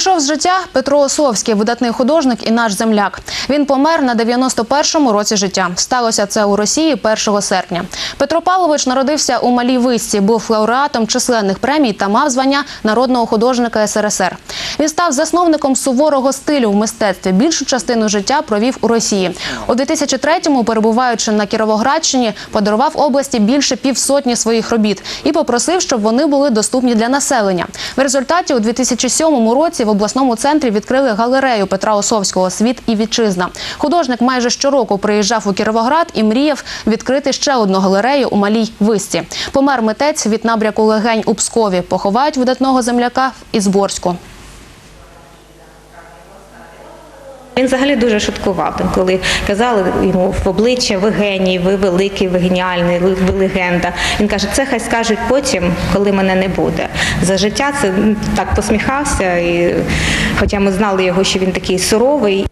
Пішов з життя Петро Осовський, видатний художник і наш земляк. Він помер на 91-му році життя. Сталося це у Росії 1 серпня. Петро Павлович народився у Малій Висці, був лауреатом численних премій та мав звання народного художника СРСР. Він став засновником суворого стилю в мистецтві. Більшу частину життя провів у Росії. У 2003-му, перебуваючи на Кіровоградщині, подарував області більше півсотні своїх робіт і попросив, щоб вони були доступні для населення. В результаті у 2007 році в обласному центрі відкрили галерею Петра Осовського Світ і вітчизна. Художник майже щороку приїжджав у Кіровоград і мріяв відкрити ще одну галерею у Малій Висті. Помер митець від набряку легень у Пскові. Поховають видатного земляка в Ізборську. Він взагалі дуже шуткував. Там, коли казали йому в обличчя ви геній, ви великий, ви геніальний, ви легенда. Він каже, це хай скажуть потім, коли мене не буде. За життя це так посміхався, і, хоча ми знали його, що він такий суровий.